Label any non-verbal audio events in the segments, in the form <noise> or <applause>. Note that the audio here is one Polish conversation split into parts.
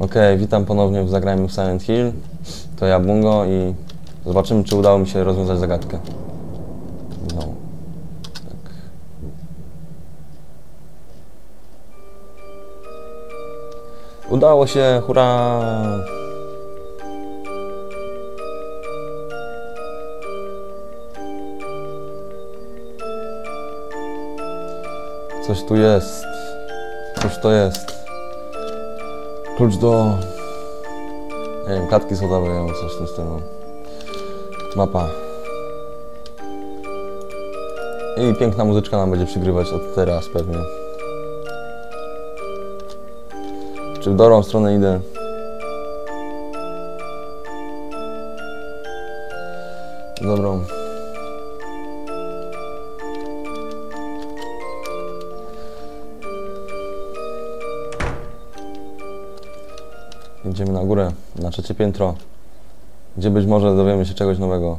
Okej, witam ponownie w Zagrajmy w Silent Hill. To ja, Bungo i zobaczymy, czy udało mi się rozwiązać zagadkę. No. Tak. Udało się, hurra! Coś tu jest. Cóż to jest? Klucz do... Nie wiem, klatki schodowej coś w tym stylu. Mapa. I piękna muzyczka nam będzie przygrywać od teraz pewnie. Czy w dobrą stronę idę? Dobrą. Idziemy na górę, na trzecie piętro, gdzie być może dowiemy się czegoś nowego.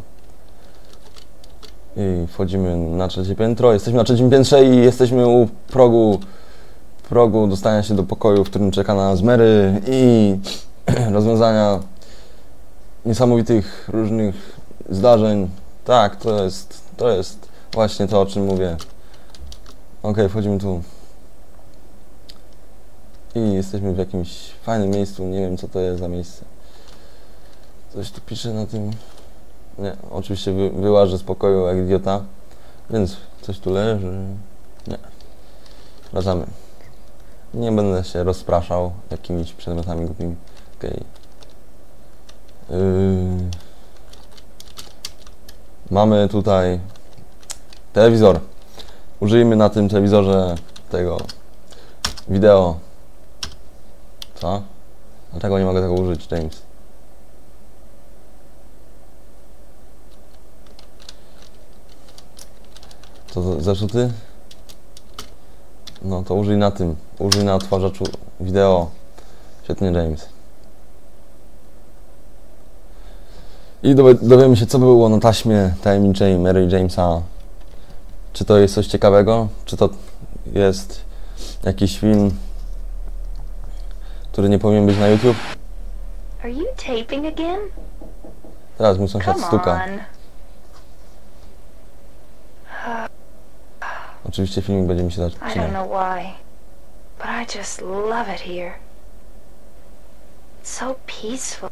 I wchodzimy na trzecie piętro. Jesteśmy na trzecim piętrze i jesteśmy u progu, progu dostania się do pokoju, w którym czeka na Mary i <clears throat> rozwiązania niesamowitych różnych zdarzeń. Tak, to jest, to jest właśnie to, o czym mówię. Okej, wchodzimy tu. I jesteśmy w jakimś fajnym miejscu, nie wiem co to jest za miejsce. Coś tu pisze na tym. Nie, oczywiście wy, wyłażę z pokoju jak idiota, więc coś tu leży. Nie. Wracamy. Nie będę się rozpraszał jakimiś przedmiotami głupimi. Okej. Yy. Mamy tutaj telewizor. Użyjmy na tym telewizorze tego wideo co? Dlaczego nie mogę tego użyć, James? To zeszuty? No to użyj na tym. Użyj na odtwarzaczu wideo. Świetnie, James. I dowie- dowiemy się, co było na taśmie tajemniczej Mary Jamesa. Czy to jest coś ciekawego? Czy to jest jakiś film który nie powinien być na YouTube. Are you taping again? Teraz mój sąsiad stuka. <sighs> Oczywiście filmik będzie mi się I don't zaczynał. know why, but I just love it here. It's so peaceful.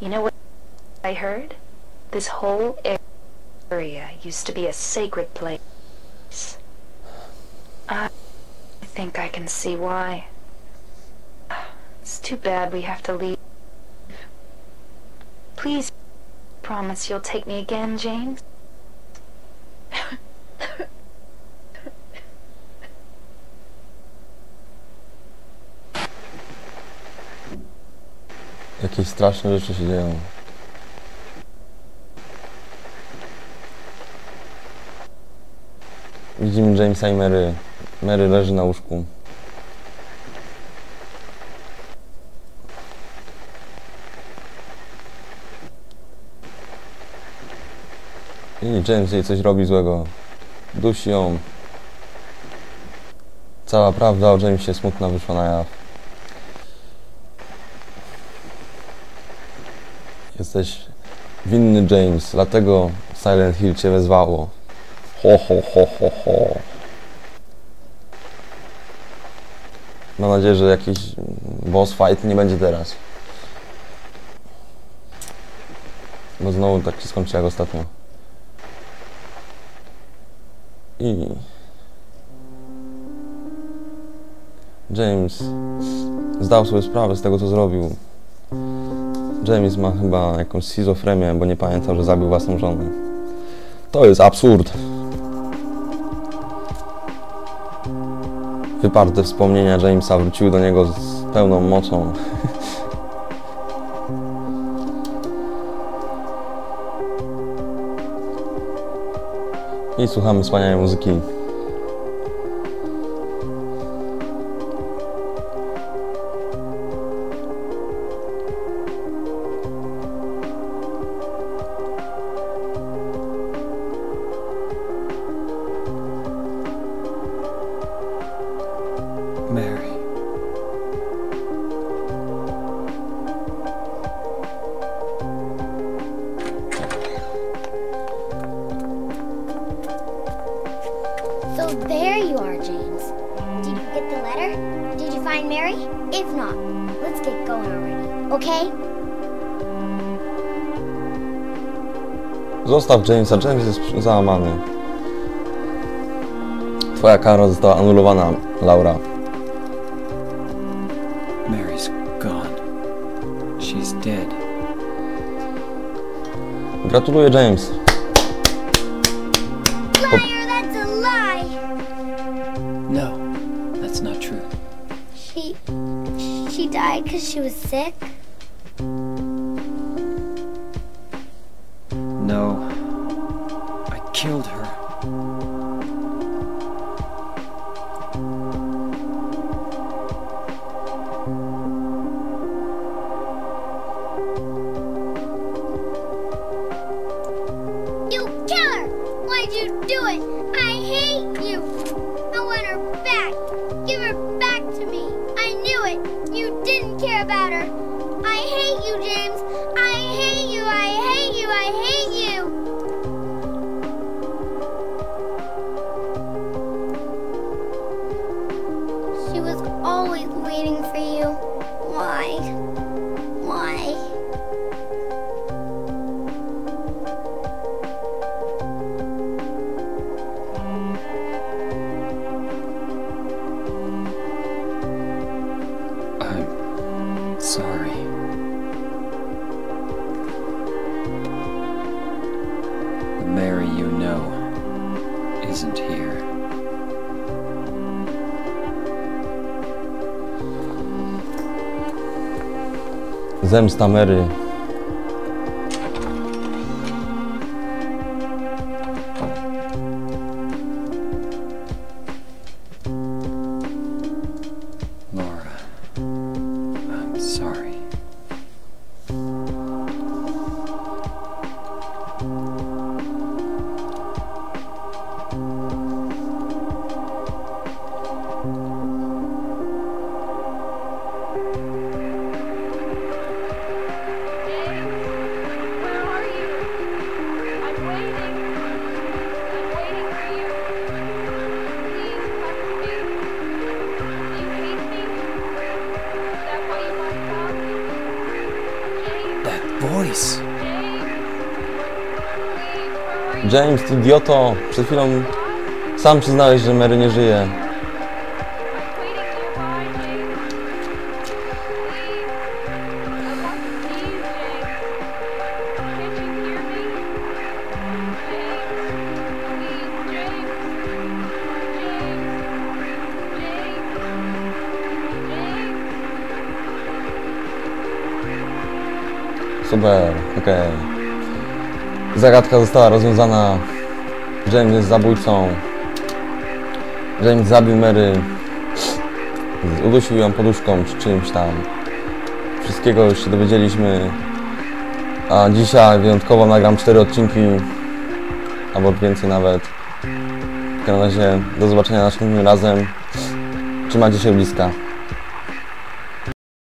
You know what I heard? This whole area used to be a sacred place. I think I can see why. It's too bad we have to leave. Please promise you'll take me again, James. Jakieś straszne rzeczy się dzieją. Widzimy Jamesa i Mary. Mary leży na łóżku. I James jej coś robi złego. Dusi ją. Cała prawda o Jamesie smutna wyszła na jaw. Jesteś winny James, dlatego Silent Hill cię wezwało. Ho, ho, ho, ho, ho. Mam nadzieję, że jakiś boss fight nie będzie teraz. Bo znowu tak się skończy jak ostatnio. I... James zdał sobie sprawę z tego, co zrobił. James ma chyba jakąś schizofrenię, bo nie pamiętał, że zabił własną żonę. To jest absurd. Wyparte wspomnienia Jamesa wróciły do niego z pełną mocą. I słuchamy wspaniałej muzyki. Find Mary? If not, let's get going already, okay? Zostaw Jamesa, James jest załamany. Twoja kara została anulowana, Laura. Mary's gone. She's dead. Gratuluję, James. She died because she was sick? Mary you know isn't here. Zemsta Mary. Voice! James. Idioto! Przed chwilą sam przyznałeś, że Mary nie żyje. Super, okej. Zagadka została rozwiązana. James jest zabójcą. James zabił Mary. Udusił ją poduszką czy czymś tam. Wszystkiego już się dowiedzieliśmy. A dzisiaj wyjątkowo nagram 4 odcinki. Albo więcej nawet. W każdym razie do zobaczenia następnym razem. Trzymajcie się bliska.